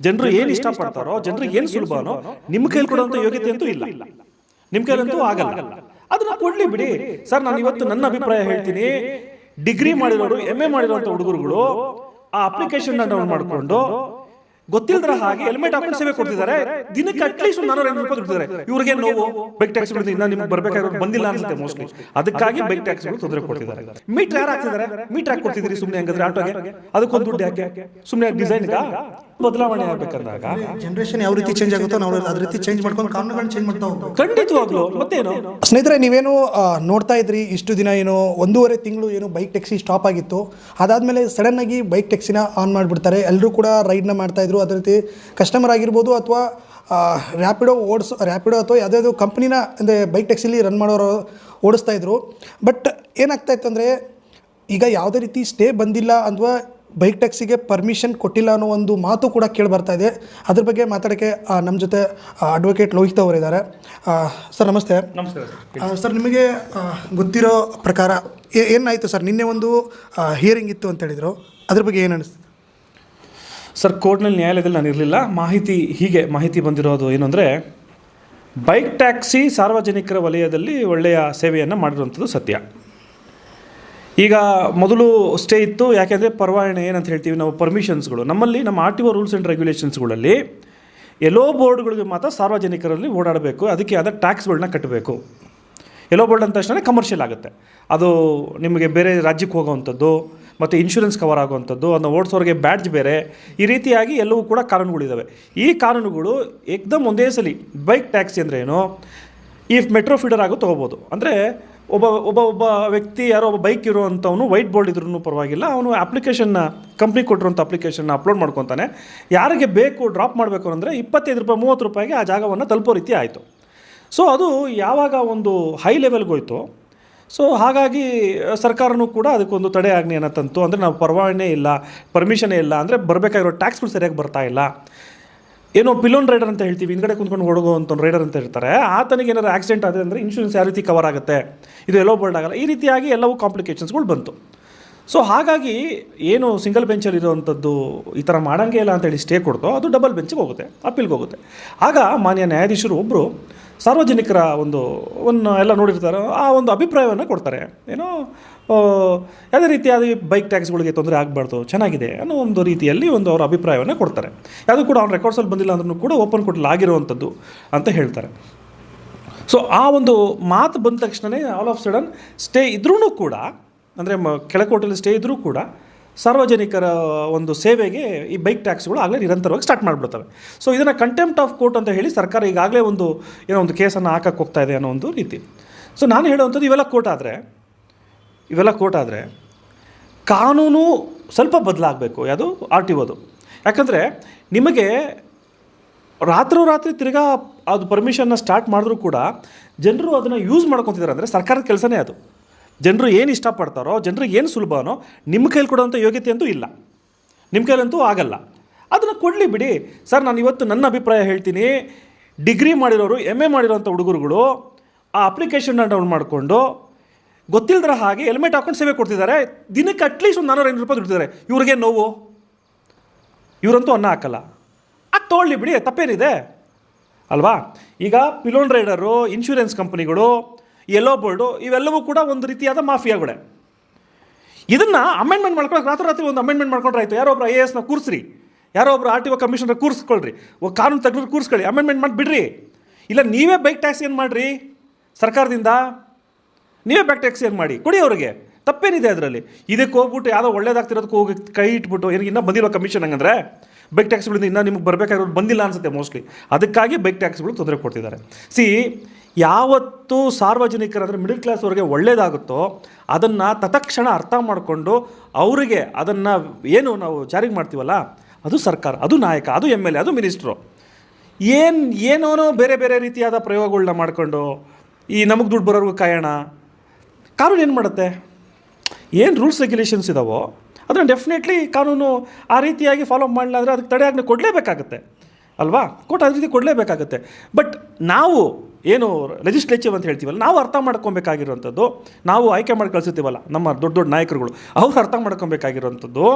ಜನರು ಏನು ಇಷ್ಟಪಡ್ತಾರೋ ಜನರಿಗೆ ಏನು ಸುಲಭನೋ ನಿಮ್ಮ ಕೈಲಿ ಕೊಡುವಂಥ ಯೋಗ್ಯತೆ ಅಂತೂ ಇಲ್ಲ. ನಿಮ್ಮ ಕೈಲಂತೂ ಆಗಲ್ಲ. ಅದನ್ನ ಕೊಡ್ಲಿ ಬಿಡಿ. ಸರ್ ನಾನು ಇವತ್ತು ನನ್ನ ಅಭಿಪ್ರಾಯ ಹೇಳ್ತೀನಿ. ಡಿಗ್ರಿ ಮಾಡಿರೋರು ಎಂ ಎ ಮಾಡಿರೋಂಥ ಹುಡುಗರುಗಳು ಆ ಅಪ್ಲಿಕೇಶನ್ ಡೌನ್ ಮಾಡಿಕೊಂಡು ಗೊತ್ತಿಲ್ಲದ್ರ ಹಾಗೆ ಹೆಲ್ಮೆಟ್ ಹಾಕೊಂಡು ಸೇವೆ ಕೊಡ್ತಿದ್ದಾರೆ. ದಿನಕ್ಕೆ ಅಟ್ಲೀಸ್ಟ್ ನಾನೂರ ಐನೂರು ರೂಪಾಯಿ ಕೊಡ್ತಿದ್ದಾರೆ. ಇವ್ರಿಗೆ ನೋವು ಬೈಕ್ ಟ್ಯಾಕ್ಸ್ ಇನ್ನ ನಿಮ್ಗೆ ಬರ್ಬೇಕಾದ್ರೆ ಬಂದಿಲ್ಲ ಅನ್ಸುತ್ತೆ ಮೋಸ್ಟ್ಲಿ ಅದಕ್ಕಾಗಿ ಬೈಕ್ ಟ್ಯಾಕ್ಸ್ ತೊಂದರೆ ಕೊಡ್ತಿದ್ದಾರೆ. ಮೀಟರ್ ಯಾರು ಹಾಕ್ತಿದ್ದಾರೆ? ಮೀಟರ್ ಹಾಕಿ ಕೊಡ್ತಿದ್ದೀರಿ ಸುಮ್ಮನೆ ಹಂಗಂದ್ರೆ ಆಟೋಗೆ. ಅದಕ್ಕೊಂದು ದುಡ್ಡು ಯಾಕೆ? ಸುಮ್ಮನೆ ಡಿಸೈನ್ಗ ಬದಲಾವಣೆ ಆಗ್ಬೇಕಂದಾಗ ಜನರೇಷನ್ ಯಾವ ರೀತಿ ಚೇಂಜ್ ಆಗುತ್ತೋ ನಾವು ಅದ ರೀತಿ ಚೇಂಜ್ ಮಾಡ್ಕೊಂಡು ಕಾನೂನುಗಳನ್ನ ಚೇಂಜ್ ಮಾಡ್ತಾ ಹೋಗ್ಬೇಕು. ಖಂಡಿತವಾಗ್ಲು. ಮತ್ತೇನು? ಸ್ನೇಹಿತರೆ ನೀವೇನು ನೋಡ್ತಾ ಇದ್ರಿ ಇಷ್ಟು ದಿನ ಏನು ಒಂದೂವರೆ ತಿಂಗಳು ಏನು ಬೈಕ್ ಟ್ಯಾಕ್ಸಿ ಸ್ಟಾಪ್ ಆಗಿತ್ತು. ಅದಾದಮೇಲೆ ಆಗಿ ಬೈಕ್ ಟ್ಯಾಕ್ಸಿನ ಆನ್ ಮಾಡಿಬಿಡ್ತಾರೆ. ಎಲ್ಲರೂ ಕೂಡ ರೈಡ್ನ ಮಾಡ್ತಾಯಿದ್ರು ಅದೇ ರೀತಿ ಕಸ್ಟಮರ್ ಆಗಿರ್ಬೋದು ಅಥವಾ ರ್ಯಾಪಿಡೋ ಓಡಿಸ್ ರ್ಯಾಪಿಡೋ ಅಥವಾ ಯಾವುದಾದ್ರು ಕಂಪ್ನಿನ ಅಂದರೆ ಬೈಕ್ ಟ್ಯಾಕ್ಸಿಲಿ ರನ್ ಮಾಡೋರು ಓಡಿಸ್ತಾ ಇದ್ರು. ಬಟ್ ಏನಾಗ್ತಾ ಇತ್ತು ಅಂದರೆ ಈಗ ಯಾವುದೇ ರೀತಿ ಸ್ಟೇ ಬಂದಿಲ್ಲ ಅಥವಾ ಬೈಕ್ ಟ್ಯಾಕ್ಸಿಗೆ ಪರ್ಮಿಷನ್ ಕೊಟ್ಟಿಲ್ಲ ಅನ್ನೋ ಒಂದು ಮಾತು ಕೂಡ ಕೇಳಿ ಬರ್ತಾ ಇದೆ. ಅದ್ರ ಬಗ್ಗೆ ಮಾತಾಡೋಕ್ಕೆ ನಮ್ಮ ಜೊತೆ ಅಡ್ವೊಕೇಟ್ ಲೋಹಿತ್ ಅವರಿದ್ದಾರೆ ಸರ್ ನಮಸ್ತೆ. ನಮಸ್ಕಾರ ಸರ್. ನಿಮಗೆ ಗೊತ್ತಿರೋ ಪ್ರಕಾರ ಏನಾಯಿತು ಸರ್? ನಿನ್ನೆ ಒಂದು ಹಿಯರಿಂಗ್ ಇತ್ತು ಅಂತ ಹೇಳಿದರು. ಅದ್ರ ಬಗ್ಗೆ ಏನು ಅನಿಸ್ತು? ಸರ್ ಕೋರ್ಟ್ನಲ್ಲಿ ನ್ಯಾಯಾಲಯದಲ್ಲಿ ನಾನು ಇರಲಿಲ್ಲ. ಮಾಹಿತಿ ಹೀಗೆ ಮಾಹಿತಿ ಬಂದಿರೋದು ಏನು ಅಂದರೆ ಬೈಕ್ ಟ್ಯಾಕ್ಸಿ ಸಾರ್ವಜನಿಕರ ವಲಯದಲ್ಲಿ ಒಳ್ಳೆಯ ಸೇವೆಯನ್ನು ಮಾಡಿರುವಂಥದ್ದು ಸತ್ಯ. ಈಗ ಮೊದಲು ಸ್ಟೇ ಇತ್ತು, ಯಾಕೆಂದರೆ ಪರವಾನಣೆ ಏನಂತ ಹೇಳ್ತೀವಿ ನಾವು ಪರ್ಮಿಷನ್ಸ್ಗಳು ನಮ್ಮಲ್ಲಿ ನಮ್ಮ R T O rules and ರೆಗ್ಯುಲೇಷನ್ಸ್ಗಳಲ್ಲಿ ಎಲ್ಲೋ ಬೋರ್ಡ್ಗಳಿಗೆ ಮಾತ್ರ ಸಾರ್ವಜನಿಕರಲ್ಲಿ ಓಡಾಡಬೇಕು, ಅದಕ್ಕೆ ಆದ ಟ್ಯಾಕ್ಸ್ಗಳನ್ನ ಕಟ್ಟಬೇಕು. ಎಲ್ಲೋ ಬೋರ್ಡ್ ಅಂದ ತಕ್ಷಣ ಕಮರ್ಷಿಯಲ್ ಆಗುತ್ತೆ. ಅದು ನಿಮಗೆ ಬೇರೆ ರಾಜ್ಯಕ್ಕೆ ಹೋಗೋವಂಥದ್ದು, ಮತ್ತು ಇನ್ಶೂರೆನ್ಸ್ ಕವರ್ ಆಗುವಂಥದ್ದು, ಅದನ್ನು ಓಡಿಸೋರಿಗೆ ಬ್ಯಾಡ್ಜ್ ಬೇರೆ, ಈ ರೀತಿಯಾಗಿ ಎಲ್ಲವೂ ಕೂಡ ಕಾನೂನುಗಳಿದ್ದಾವೆ ಈ ಕಾನೂನುಗಳು ಏಕ್ದಮ್ ಒಂದೇ ಸಲ ಬೈಕ್ ಟ್ಯಾಕ್ಸಿ ಅಂದರೆ ಏನು? ಈ ಮೆಟ್ರೋ ಫೀಡರ್ ಆಗೋ ತೊಗೋಬೋದು. ಅಂದರೆ ಒಬ್ಬ ಒಬ್ಬ ಒಬ್ಬ ವ್ಯಕ್ತಿ ಯಾರೋ ಒಬ್ಬ ಬೈಕ್ ಇರುವಂಥವನು ವೈಟ್ ಬೋರ್ಡ್ ಇದ್ರೂ ಪರವಾಗಿಲ್ಲ, ಅವನು ಅಪ್ಲಿಕೇಶನ್ನ ಕಂಪ್ನಿ ಕೊಟ್ಟಿರುವಂಥ ಅಪ್ಲಿಕೇಶನ್ನ ಅಪ್ಲೋಡ್ ಮಾಡ್ಕೊತಾನೆ. ಯಾರಿಗೆ ಬೇಕು ಡ್ರಾಪ್ ಮಾಡಬೇಕು ಅಂದರೆ ಇಪ್ಪತ್ತೈದು ರೂಪಾಯಿ, ಮೂವತ್ತು ರೂಪಾಯಿಗೆ ಆ ಜಾಗವನ್ನು ತಲುಪೋ ರೀತಿ ಆಯಿತು. ಸೊ ಅದು ಯಾವಾಗ ಒಂದು ಹೈ ಲೆವೆಲ್ಗೆ ಹೋಯಿತು ಸೊ ಹಾಗಾಗಿ ಸರ್ಕಾರನೂ ಕೂಡ ಅದಕ್ಕೊಂದು ತಡೆ ಆಜ್ಞೆಯನ್ನು ತಂತು. ಅಂದರೆ ನಾವು ಪರವಾನೆ ಇಲ್ಲ ಪರ್ಮಿಷನೇ ಇಲ್ಲ, ಅಂದರೆ ಬರಬೇಕಾಗಿರೋ ಟ್ಯಾಕ್ಸ್ಗಳು ಸರಿಯಾಗಿ ಬರ್ತಾ ಇಲ್ಲ. ಏನೋ ಪಿಲೋನ್ ರೈಡರ್ ಅಂತ ಹೇಳ್ತೀವಿ. ಹಿಂದ್ಗಡೆ ಕುಂತ್ಕೊಂಡು ಹೊಡಗುವಂಥ ರೈಡರ್ ಅಂತ ಹೇಳ್ತಾರೆ. ಆತನಿಗೆ ಏನಾದ್ರು ಆಕ್ಸಿಡೆಂಟ್ ಆದರೆ ಅಂದರೆ ಇನ್ಶೂರೆನ್ಸ್ ಯಾವ ರೀತಿ ಕವರ್ ಆಗುತ್ತೆ? ಇದು ಎಲ್ಲೋ ಬೋರ್ಡ್ ಆಗಲ್ಲ. ಈ ರೀತಿಯಾಗಿ ಎಲ್ಲವೂ ಕಾಂಪ್ಲಿಕೇಶನ್ಸ್ಗಳು ಬಂತು. ಸೊ ಹಾಗಾಗಿ ಏನು ಸಿಂಗಲ್ ಬೆಂಚಲ್ಲಿ ಇರುವಂಥದ್ದು ಈ ಥರ ಮಾಡೋಂಗೇ ಇಲ್ಲ ಅಂತೇಳಿ ಸ್ಟೇ ಕೊಡ್ತೋ, ಅದು ಡಬಲ್ ಬೆಂಚಿಗೆ ಹೋಗುತ್ತೆ ಅಪೀಲ್ಗೆ ಹೋಗುತ್ತೆ. ಆಗ ಮಾನ್ಯ ನ್ಯಾಯಾಧೀಶರು ಒಬ್ಬರು ಸಾರ್ವಜನಿಕರ ಒಂದು ಒಂದು ಎಲ್ಲ ನೋಡಿರ್ತಾರೆ. ಆ ಒಂದು ಅಭಿಪ್ರಾಯವನ್ನು ಕೊಡ್ತಾರೆ. ಏನೋ ಯಾವುದೇ ರೀತಿಯಾದ ಬೈಕ್ ಟ್ಯಾಕ್ಸ್ಗಳಿಗೆ ತೊಂದರೆ ಆಗಬಾರ್ದು, ಚೆನ್ನಾಗಿದೆ ಅನ್ನೋ ಒಂದು ರೀತಿಯಲ್ಲಿ ಒಂದು ಅವರ ಅಭಿಪ್ರಾಯವನ್ನು ಕೊಡ್ತಾರೆ. ಅದು ಕೂಡ ಅವ್ನ ರೆಕಾರ್ಡ್ಸಲ್ಲಿ ಬಂದಿಲ್ಲ ಅಂದ್ರೂ ಕೂಡ ಓಪನ್ ಕೊಟ್ಟಲ್ಲಿ ಆಗಿರುವಂಥದ್ದು ಅಂತ ಹೇಳ್ತಾರೆ. ಸೊ ಆ ಒಂದು ಮಾತು ಬಂದ ತಕ್ಷಣವೇ ಆಲ್ ಆಫ್ ಸಡನ್ ಸ್ಟೇ ಇದ್ರೂ ಕೂಡ, ಅಂದರೆ ಮ, ಕೆಳಕೋಟೆಯಲ್ಲಿ ಸ್ಟೇ ಇದ್ದರೂ ಕೂಡ ಸಾರ್ವಜನಿಕರ ಒಂದು ಸೇವೆಗೆ ಈ ಬೈಕ್ ಟ್ಯಾಕ್ಸ್ಗಳು ಆಗಲೇ ನಿರಂತರವಾಗಿ ಸ್ಟಾರ್ಟ್ ಮಾಡಿಬಿಡ್ತವೆ. ಸೊ ಇದನ್ನು ಕಂಟೆಂಪ್ಟ್ ಆಫ್ ಕೋರ್ಟ್ ಅಂತ ಹೇಳಿ ಸರ್ಕಾರ ಈಗಾಗಲೇ ಒಂದು, ಏನೋ ಒಂದು ಕೇಸನ್ನು ಹಾಕಕ್ಕೆ ಹೋಗ್ತಾ ಇದೆ ಅನ್ನೋ ಒಂದು ರೀತಿ. ಸೊ ನಾನು ಹೇಳುವಂಥದ್ದು ಇವೆಲ್ಲ ಕೋರ್ಟ್ ಆದರೆ, ಇವೆಲ್ಲ ಕೋರ್ಟ್ ಆದರೆ ಕಾನೂನು ಸ್ವಲ್ಪ ಬದಲಾಗಬೇಕು. ಯಾವುದು? ಆರ್ ಟಿ ಒದು. ಯಾಕಂದರೆ ನಿಮಗೆ ರಾತ್ರೋರಾತ್ರಿ ತಿರ್ಗಾ ಅದು ಪರ್ಮಿಷನ್ನ ಸ್ಟಾರ್ಟ್ ಮಾಡಿದ್ರೂ ಕೂಡ ಜನರು ಅದನ್ನು ಯೂಸ್ ಮಾಡ್ಕೊತಿದ್ದಾರೆ ಅಂದರೆ ಸರ್ಕಾರದ ಕೆಲಸನೇ ಅದು. ಜನರು ಏನು ಇಷ್ಟಪಡ್ತಾರೋ, ಜನರಿಗೆ ಏನು ಸುಲಭನೋ ನಿಮ್ಮ ಕೈಲಿ ಕೊಡೋವಂಥ ಯೋಗ್ಯತೆ ಅಂತೂ ಇಲ್ಲ. ನಿಮ್ಮ ಕೈಲಂತೂ ಆಗಲ್ಲ. ಅದನ್ನು ಕೊಡಲಿ ಬಿಡಿ. ಸರ್, ನಾನು ಇವತ್ತು ನನ್ನ ಅಭಿಪ್ರಾಯ ಹೇಳ್ತೀನಿ. ಡಿಗ್ರಿ ಮಾಡಿರೋರು ಎಂ ಎ ಮಾಡಿರೋಂಥ ಹುಡುಗರುಗಳು ಆ ಅಪ್ಲಿಕೇಶನ್ನ ಡೌನ್ ಮಾಡಿಕೊಂಡು ಗೊತ್ತಿಲ್ಲದ್ರ ಹಾಗೆ ಹೆಲ್ಮೆಟ್ ಹಾಕೊಂಡು ಸೇವೆ ಕೊಡ್ತಿದ್ದಾರೆ. ದಿನಕ್ಕೆ ಅಟ್ಲೀಸ್ಟ್ ಒಂದು ನಾನ್ನೂರ ಐನೂರು ರೂಪಾಯಿ ದುಡ್ತಿದ್ದಾರೆ ಇವ್ರಿಗೆ ನೋವು? ಇವರಂತೂ ಅನ್ನ ಹಾಕಲ್ಲ. ಅದು ತೊಗೊಳ್ಳಿ ಬಿಡಿ, ತಪ್ಪೇನಿದೆ. ಅಲ್ವಾ? ಈಗ ಪಿಲೋನ್ ರೈಡರು ಇನ್ಶೂರೆನ್ಸ್ ಕಂಪನಿಗಳು ಎಲ್ಲೋ ಬೋರ್ಡು ಇವೆಲ್ಲವೂ ಕೂಡ ಒಂದು ರೀತಿಯಾದ ಮಾಫಿಯಾಗಳೇ ಇದನ್ನು ಅಮೆಂಡ್ಮೆಂಟ್ ಮಾಡ್ಕೊಳಕ್ಕೆ ರಾತ್ರಿ ರಾತ್ರಿ ಒಂದು ಅಮೆಂಡ್ಮೆಂಟ್ ಮಾಡ್ಕೊಂಡ್ರೆ ಆಯಿತು. ಯಾರೋ ಒಬ್ರು ಐ ಎ ಎಸ್ನ ಕೂರಿಸ್ರಿ. ಯಾರೋ ಒಬ್ರು ಆರ್ ಟಿ ಒ ಕಮಿಷನರ್ ಕೂರಿಸ್ಕೊಳ್ರಿ. ಕಾನೂನು ತಜ್ಞರು ಕೂರಿಸ್ಕೊಳ್ಳಿ. ಅಮೆಂಡ್ಮೆಂಟ್ ಮಾಡಿ ಬಿಡ್ರಿ. ಇಲ್ಲ, ನೀವೇ ಬೈಕ್ ಟ್ಯಾಕ್ಸ್ ಏನು ಮಾಡಿರಿ? ಸರ್ಕಾರದಿಂದ? ನೀವೇ ಬೈಕ್ ಟ್ಯಾಕ್ಸ್ ಏನು ಮಾಡಿ? ಕೊಡಿ ಅವರಿಗೆ. ತಪ್ಪೇನಿದೆ ಅದರಲ್ಲಿ. ಇದಕ್ಕೆ ಹೋಗ್ಬಿಟ್ಟು ಯಾವುದೋ ಒಳ್ಳೇದಾಗ್ತಿರೋದಕ್ಕೆ ಹೋಗಿ ಕೈ ಇಟ್ಬಿಟ್ಟು ಏನಕ್ಕೆ ಇನ್ನೂ ಬಂದಿರೋ ಕಮಿಷನ್ ಹಂಗಂದ್ರೆ ಬೈಕ್ ಟ್ಯಾಕ್ಸ್ಗಳಿಂದ ಇನ್ನೂ ನಿಮ್ಗೆ ಬರಬೇಕಾಗಿರೋದು ಬಂದಿಲ್ಲ ಅನ್ಸುತ್ತೆ ಮೋಸ್ಟ್ಲಿ ಅದಕ್ಕಾಗಿ ಬೈಕ್ ಟ್ಯಾಕ್ಸ್ಗಳು ತೊಂದರೆ ಕೊಡ್ತಿದ್ದಾರೆ. ಸಿ ಯಾವತ್ತು ಸಾರ್ವಜನಿಕರ ಅಂದರೆ ಮಿಡಲ್ ಕ್ಲಾಸ್ವರೆಗೆ ಒಳ್ಳೇದಾಗುತ್ತೋ ಅದನ್ನು ತತಕ್ಷಣ ಅರ್ಥ ಮಾಡಿಕೊಂಡು ಅವರಿಗೆ ಅದನ್ನು ಏನು ನಾವು ಜಾರಿಗೆ ಮಾಡ್ತೀವಲ್ಲ, ಅದು ಸರ್ಕಾರ, ಅದು ನಾಯಕ, ಅದು ಎಂ ಎಲ್ ಎ ಅದು ಮಿನಿಸ್ಟ್ರು ಏನು, ಏನೋನೋ ಬೇರೆ ಬೇರೆ ರೀತಿಯಾದ ಪ್ರಯೋಗಗಳನ್ನ ಮಾಡಿಕೊಂಡು ಈ ನಮಗೆ ದುಡ್ಡು ಬರೋರ್ಗು ಕಾಯೋಣ. ಕಾನೂನು ಏನು ಮಾಡುತ್ತೆ? ಏನು ರೂಲ್ಸ್ ರೆಗ್ಯುಲೇಷನ್ಸ್ ಇದಾವೋ, ಅದನ್ನು ಡೆಫಿನೆಟ್ಲಿ ಕಾನೂನು ಆ ರೀತಿಯಾಗಿ ಫಾಲೋ ಮಾಡಲಿಲ್ಲ ಅಂದರೆ ಅದಕ್ಕೆ ತಡೆಯಾಜ್ಞೆ ಕೊಡಲೇಬೇಕಾಗತ್ತೆ. ಅಲ್ವಾ? ಕೋರ್ಟ್ ಅದೇ ರೀತಿ ಕೊಡಲೇಬೇಕಾಗತ್ತೆ. ಬಟ್ ನಾವು ಏನು ಲೆಜಿಸ್ಲೇಚರ್ ಅಂತ ಹೇಳ್ತೀವಲ್ಲ, ನಾವು ಅರ್ಥ ಮಾಡ್ಕೊಬೇಕಾಗಿರುವಂಥದ್ದು, ನಾವು ಆಯ್ಕೆ ಮಾಡಿ ಕಳಿಸುತ್ತೀವಲ್ಲ, ನಮ್ಮ ದೊಡ್ಡ ದೊಡ್ಡ ನಾಯಕರುಗಳು, ಅವ್ರು ಅರ್ಥ ಮಾಡ್ಕೊಬೇಕಾಗಿರುವಂಥದ್ದು,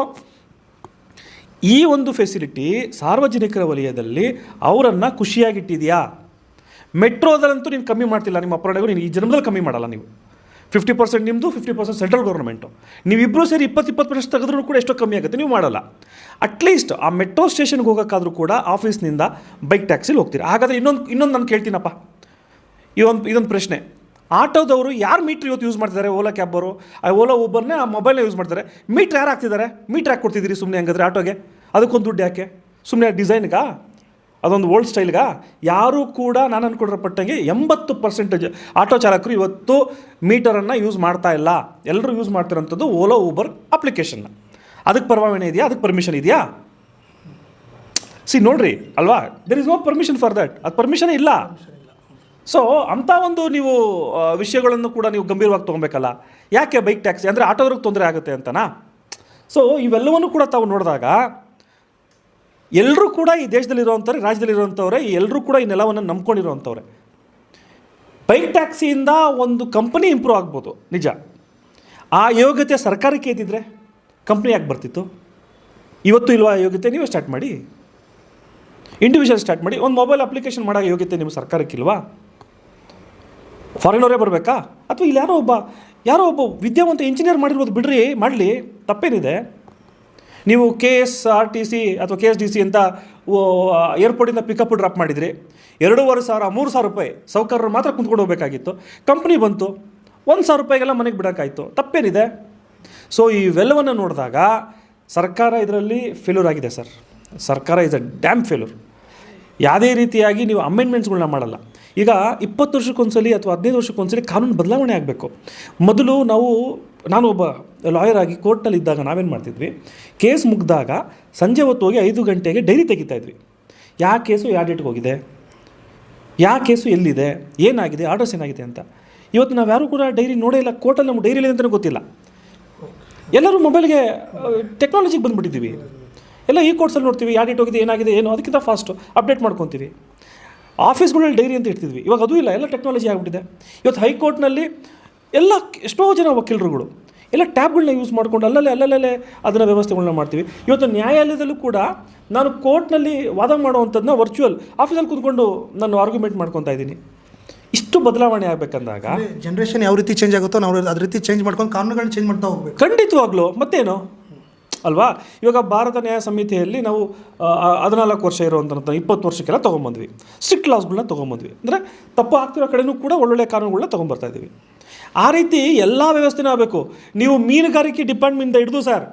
ಈ ಒಂದು ಫೆಸಿಲಿಟಿ ಸಾರ್ವಜನಿಕರ ವಲಯದಲ್ಲಿ ಅವರನ್ನು ಖುಷಿಯಾಗಿಟ್ಟಿದೆಯಾ? ಮೆಟ್ರೋದಲ್ಲಂತೂ ನೀನು ಕಮ್ಮಿ ಮಾಡ್ತಿಲ್ಲ, ನಿಮ್ಮ ಅಪರಾಧಗಳು ನೀನು ಈ ಜನ್ಮದಲ್ಲಿ ಕಮ್ಮಿ ಮಾಡಲ್ಲ ನೀವು. ಫಿಫ್ಟಿ ಪರ್ಸೆಂಟ್ ನಿಮ್ಮದು ಫಿಫ್ಟಿ ಪರ್ಸೆಂಟ್ ಸೆಂಟ್ರಲ್ ಗೌರ್ಮೆಂಟು ನೀವಿಬ್ಬರು ಸೇರಿ ಇಪ್ಪತ್ತು ಇಪ್ಪತ್ತು ಪರ್ಸೆಂಟ್ ತೆಗೆದ್ರೂ ಕೂಡ ಎಷ್ಟೋ ಕಮ್ಮಿ ಆಗುತ್ತೆ, ನೀವು ಮಾಡಲ್ಲ. ಅಟ್ಲೀಸ್ಟ್ ಆ ಮೆಟ್ರೋ ಸ್ಟೇಷನ್ಗೆ ಹೋಗೋಕ್ಕಾದ್ರೂ ಕೂಡ ಆಫೀಸ್ನಿಂದ ಬೈಕ್ ಟ್ಯಾಕ್ಸಿಲಿ ಹೋಗ್ತೀರಿ. ಹಾಗಾದರೆ ಇನ್ನೊಂದು ಇನ್ನೊಂದು ನಾನು ಕೇಳ್ತೀನಪ್ಪ. ಇದೊಂದು ಇದೊಂದು ಪ್ರಶ್ನೆ. ಆಟೋದವರು ಯಾರು ಮೀಟ್ರ್ ಇವತ್ತು ಯೂಸ್ ಮಾಡ್ತಿದ್ದಾರೆ? ಓಲಾ ಕ್ಯಾಬರು ಆ ಓಲಾ ಊಬರ್ನೇ ಆ ಮೊಬೈಲ್ನ ಯೂಸ್ ಮಾಡ್ತಾರೆ. ಮೀಟ್ರ್ ಯಾರು ಹಾಕ್ತಿದ್ದಾರೆ? ಮೀಟ್ರ್ ಹಾಕಿ ಕೊಡ್ತಿದ್ದೀರಿ ಸುಮ್ಮನೆ ಹಂಗಾದ್ರೆ ಆಟೋಗೆ? ಅದಕ್ಕೊಂದು ದುಡ್ಡು ಯಾಕೆ? ಸುಮ್ಮನೆ ಡಿಸೈನ್ಗಾ? ಅದೊಂದು ಓಲ್ಡ್ ಸ್ಟೈಲ್ಗಾ ಯಾರೂ ಕೂಡ ನಾನು ಅನ್ಕೊಂಡಿರೋ ಪಟ್ಟಂಗೆ ಎಂಬತ್ತು ಪರ್ಸೆಂಟೇಜ್ ಆಟೋ ಚಾಲಕರು ಇವತ್ತು ಮೀಟರನ್ನು ಯೂಸ್ ಮಾಡ್ತಾ ಇಲ್ಲ. ಎಲ್ಲರೂ ಯೂಸ್ ಮಾಡ್ತಿರೋಂಥದ್ದು ಓಲಾ ಊಬರ್ ಅಪ್ಲಿಕೇಶನ್ನ ಅದಕ್ಕೆ ಪರವಾನಗಿ ಇದೆಯಾ? ಅದಕ್ಕೆ ಪರ್ಮಿಷನ್ ಇದೆಯಾ? ಸಿ ನೋಡ್ರಿ, ಅಲ್ವಾ? There is no permission for that ಅದು ಪರ್ಮಿಷನ್ ಇಲ್ಲ. ಸೊ ಅಂಥ ಒಂದು ನೀವು ವಿಷಯಗಳನ್ನು ಕೂಡ ನೀವು ಗಂಭೀರವಾಗಿ ತೊಗೊಬೇಕಲ್ಲ. ಯಾಕೆ ಬೈಕ್ ಟ್ಯಾಕ್ಸಿ ಅಂದರೆ ಆಟೋದವ್ರಿಗೆ ತೊಂದರೆ ಆಗುತ್ತೆ ಅಂತನಾ? ಸೊ ಇವೆಲ್ಲವನ್ನು ಕೂಡ ತಾವು ನೋಡಿದಾಗ ಎಲ್ಲರೂ ಕೂಡ ಈ ದೇಶದಲ್ಲಿರುವಂಥವ್ರೆ, ರಾಜ್ಯದಲ್ಲಿರುವಂಥವ್ರೆ ಎಲ್ಲರೂ ಕೂಡ ಈ ನೆಲವನ್ನು ನಂಬ್ಕೊಂಡಿರುವಂಥವ್ರೆ. ಬೈಕ್ ಟ್ಯಾಕ್ಸಿಯಿಂದ ಒಂದು ಕಂಪನಿ ಇಂಪ್ರೂವ್ ಆಗ್ಬೋದು, ನಿಜ. ಆ ಯೋಗ್ಯತೆ ಸರ್ಕಾರಕ್ಕೆ ಇದ್ದಿದ್ರೆ ಕಂಪ್ನಿ ಯಾಕೆ ಬರ್ತಿತ್ತು? ಇವತ್ತು ಇಲ್ವಾ ಯೋಗ್ಯತೆ? ನೀವೇ ಸ್ಟಾರ್ಟ್ ಮಾಡಿ. ಇಂಡಿವಿಜುವಲ್ ಸ್ಟಾರ್ಟ್ ಮಾಡಿ. ಒಂದು ಮೊಬೈಲ್ ಅಪ್ಲಿಕೇಶನ್ ಮಾಡೋ ಯೋಗ್ಯತೆ ನಿಮ್ಮ ಸರ್ಕಾರಕ್ಕಿಲ್ವಾ ಫಾರಿನವರೇ ಬರಬೇಕಾ? ಅಥವಾ ಇಲ್ಲಿ ಯಾರೋ ಒಬ್ಬ ಯಾರೋ ಒಬ್ಬ ವಿದ್ಯಾವಂತ ಇಂಜಿನಿಯರ್ ಮಾಡಿರ್ಬೋದು ಬಿಡ್ರಿ, ಮಾಡಲಿ, ತಪ್ಪೇನಿದೆ. ನೀವು K S R T C ಅಥವಾ ಕೆ ಎಸ್ ಡಿ ಸಿ ಅಂತ ಏರ್ಪೋರ್ಟಿಂದ ಪಿಕಪ್ ಡ್ರಾಪ್ ಮಾಡಿದ್ರಿ. ಎರಡೂವರೆ ಸಾವಿರ, ಮೂರು ಸಾವಿರ ರೂಪಾಯಿ ಸೌಕರ್ಯರು ಮಾತ್ರ ಕುಂತ್ಕೊಂಡು ಹೋಗಬೇಕಾಗಿತ್ತು. ಕಂಪ್ನಿ ಬಂತು. ಒಂದು ಸಾವಿರ ರೂಪಾಯಿಗೆಲ್ಲ ಮನೆಗೆ ಬಿಡೋಕ್ಕಾಯ್ತು. ತಪ್ಪೇನಿದೆ. ಸೊ ಇವೆಲ್ಲವನ್ನು ನೋಡಿದಾಗ ಸರ್ಕಾರ ಇದರಲ್ಲಿ ಫೇಲ್ಯೂರ್ ಆಗಿದೆ ಸರ್ ಸರ್ಕಾರ ಇಸ್ ಅ ಡ್ಯಾಮ್ ಫೇಲ್ಯೂರ್ ಯಾವುದೇ ರೀತಿಯಾಗಿ ನೀವು ಅಮೆಂಡ್ಮೆಂಟ್ಸ್ಗಳನ್ನ ಮಾಡಲ್ಲ. ಈಗ ಇಪ್ಪತ್ತು ವರ್ಷಕ್ಕೊಂದ್ಸಲಿ ಅಥವಾ ಹದಿನೈದು ವರ್ಷಕ್ಕೊಂದ್ಸಲಿ ಕಾನೂನು ಬದಲಾವಣೆ ಆಗಬೇಕು. ಮೊದಲು ನಾವು, ನಾನು ಒಬ್ಬ ಲಾಯರ್ ಆಗಿ ಕೋರ್ಟ್ನಲ್ಲಿ ಇದ್ದಾಗ ನಾವೇನು ಮಾಡ್ತಿದ್ವಿ? ಕೇಸ್ ಮುಗಿದಾಗ ಸಂಜೆ ಹೊತ್ತು ಹೋಗಿ ಐದು ಗಂಟೆಗೆ ಡೈರಿ ತೆಗಿತಾ ಇದ್ವಿ. ಯಾವ ಕೇಸು ಯಾವ ಡೇಟ್ಗೆ ಹೋಗಿದೆ? ಯಾವ ಕೇಸು ಎಲ್ಲಿದೆ? ಏನಾಗಿದೆ? ಆರ್ಡರ್ಸ್ ಏನಾಗಿದೆ ಅಂತ. ಇವತ್ತು ನಾವು ಯಾರೂ ಕೂಡ ಡೈರಿ ನೋಡೇ ಇಲ್ಲ ಕೋರ್ಟಲ್ಲಿ ನಮ್ಗೆ ಡೈರಿ ಅಂತಲೂ ಗೊತ್ತಿಲ್ಲ. ಎಲ್ಲರೂ ಮೊಬೈಲ್ಗೆ ಟೆಕ್ನಾಲಜಿಗೆ ಬಂದುಬಿಟ್ಟಿದ್ದೀವಿ. ಎಲ್ಲ ಈ ಕೋರ್ಸಲ್ಲಿ ನೋಡ್ತೀವಿ ಯಾವ ಡೇಟ್ ಹೋಗಿದೆ ಏನಾಗಿದೆ ಏನು ಅದಕ್ಕಿಂತ ಫಾಸ್ಟು ಅಪ್ಡೇಟ್ ಮಾಡ್ಕೊತೀವಿ. ಆಫೀಸ್ಗಳಲ್ಲಿ ಡೈರಿ ಅಂತ ಇಡ್ತಿದ್ವಿ. ಇವಾಗ ಅದೂ ಇಲ್ಲ ಎಲ್ಲ ಟೆಕ್ನಾಲಜಿ ಆಗಿಬಿಟ್ಟಿದೆ. ಇವತ್ತು ಹೈಕೋರ್ಟ್ನಲ್ಲಿ ಎಲ್ಲ ಎಷ್ಟೋ ಜನ ವಕೀಲರುಗಳು ಎಲ್ಲ ಟ್ಯಾಬ್ಗಳನ್ನ ಯೂಸ್ ಮಾಡ್ಕೊಂಡು ಅಲ್ಲಲ್ಲೇ ಅಲ್ಲಲ್ಲೇ ಅದನ್ನು ವ್ಯವಸ್ಥೆಗಳನ್ನ ಮಾಡ್ತೀವಿ. ಇವತ್ತು ನ್ಯಾಯಾಲಯದಲ್ಲೂ ಕೂಡ ನಾನು ಕೋರ್ಟ್ನಲ್ಲಿ ವಾದ ಮಾಡುವಂಥದ್ದನ್ನ ವರ್ಚುವಲ್ ಆಫೀಸಲ್ಲಿ ಕೂತ್ಕೊಂಡು ನಾನು ಆರ್ಗ್ಯುಮೆಂಟ್ ಮಾಡ್ಕೊತಾ ಇದ್ದೀನಿ. ಇಷ್ಟು ಬದಲಾವಣೆ ಆಗಬೇಕಂದಾಗ ಜನ್ರೇಷನ್ ಯಾವ ರೀತಿ ಚೇಂಜ್ ಆಗುತ್ತೋ ನಾವು ಅದ್ರ ರೀತಿ ಚೇಂಜ್ ಮಾಡ್ಕೊಂಡು ಕಾನೂನುಗಳನ್ನ ಚೇಂಜ್ ಮಾಡ್ತಾ ಹೋಗ್ಬೇಕು. ಖಂಡಿತವಾಗ್ಲೂ ಮತ್ತೇನು? ಅಲ್ವಾ? ಇವಾಗ ಭಾರತ ನ್ಯಾಯ ಸಮಿತಿಯಲ್ಲಿ ನಾವು ಹದಿನಾಲ್ಕು ವರ್ಷ ಇರುವಂಥ ಇಪ್ಪತ್ತು ವರ್ಷಕ್ಕೆಲ್ಲ ತೊಗೊಂಬಂದ್ವಿ. ಸ್ಟ್ರಿಕ್ಟ್ ಲಾಸ್ಗಳನ್ನ ತೊಗೊಂಬಂದ್ವಿ. ಅಂದರೆ ತಪ್ಪು ಆಗ್ತಿರೋ ಕಡೆನೂ ಕೂಡ ಒಳ್ಳೊಳ್ಳೆ ಕಾನೂನುಗಳನ್ನ ತೊಗೊಂಬರ್ತಾ ಇದ್ದೀವಿ. ಆ ರೀತಿ ಎಲ್ಲ ವ್ಯವಸ್ಥೆನೂ ಆಗಬೇಕು. ನೀವು ಮೀನುಗಾರಿಕೆ ಡಿಪಾರ್ಟ್ಮೆಂಟ್ ಹಿಡಿದು ಸರ್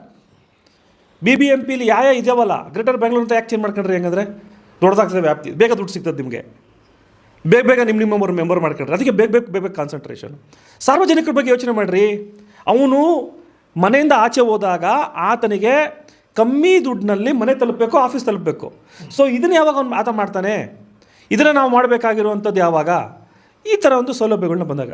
ಬಿ ಬಿ ಎಂ ಪಿಲಿ ಯಾವ ಇದಾವಲ್ಲ ಗ್ರೇಟರ್ ಬೆಂಗಳೂರು ಅಂತ ಯಾಕೆ ಚೇಂಜ್ ಮಾಡ್ಕೊಂಡ್ರಿ ಹೆಂಗಂದ್ರೆ? ದೊಡ್ಡದಾಗ್ತದೆ ವ್ಯಾಪ್ತಿ. ಬೇಗ ದುಡ್ಡು ಸಿಗ್ತದೆ ನಿಮಗೆ. ಬೇಗ ಬೇಗ ನಿಮ್ಮ ನಿಮ್ಮ ಮೆಂಬರ್ ಮಾಡ್ಕೊಂಡ್ರೆ. ಅದಕ್ಕೆ ಬೇಗ ಬೇಗ ಬೇಗ ಬೇಗ ಕಾನ್ಸಂಟ್ರೇಷನ್ ಸಾರ್ವಜನಿಕರ ಬಗ್ಗೆ ಯೋಚನೆ ಮಾಡಿರಿ. ಅವನು ಮನೆಯಿಂದ ಆಚೆ ಹೋದಾಗ ಆತನಿಗೆ ಕಮ್ಮಿ ದುಡ್ಡಿನಲ್ಲಿ ಮನೆ ತಲುಪಬೇಕು, ಆಫೀಸ್ ತಲುಪಬೇಕು. ಸೊ ಇದನ್ನು ಯಾವಾಗ ಅವ್ನು ಆತ ಮಾಡ್ತಾನೆ? ಇದನ್ನು ನಾವು ಮಾಡಬೇಕಾಗಿರುವಂಥದ್ದು ಯಾವಾಗ? ಈ ಥರ ಒಂದು ಸೌಲಭ್ಯಗಳನ್ನ ಬಂದಾಗ.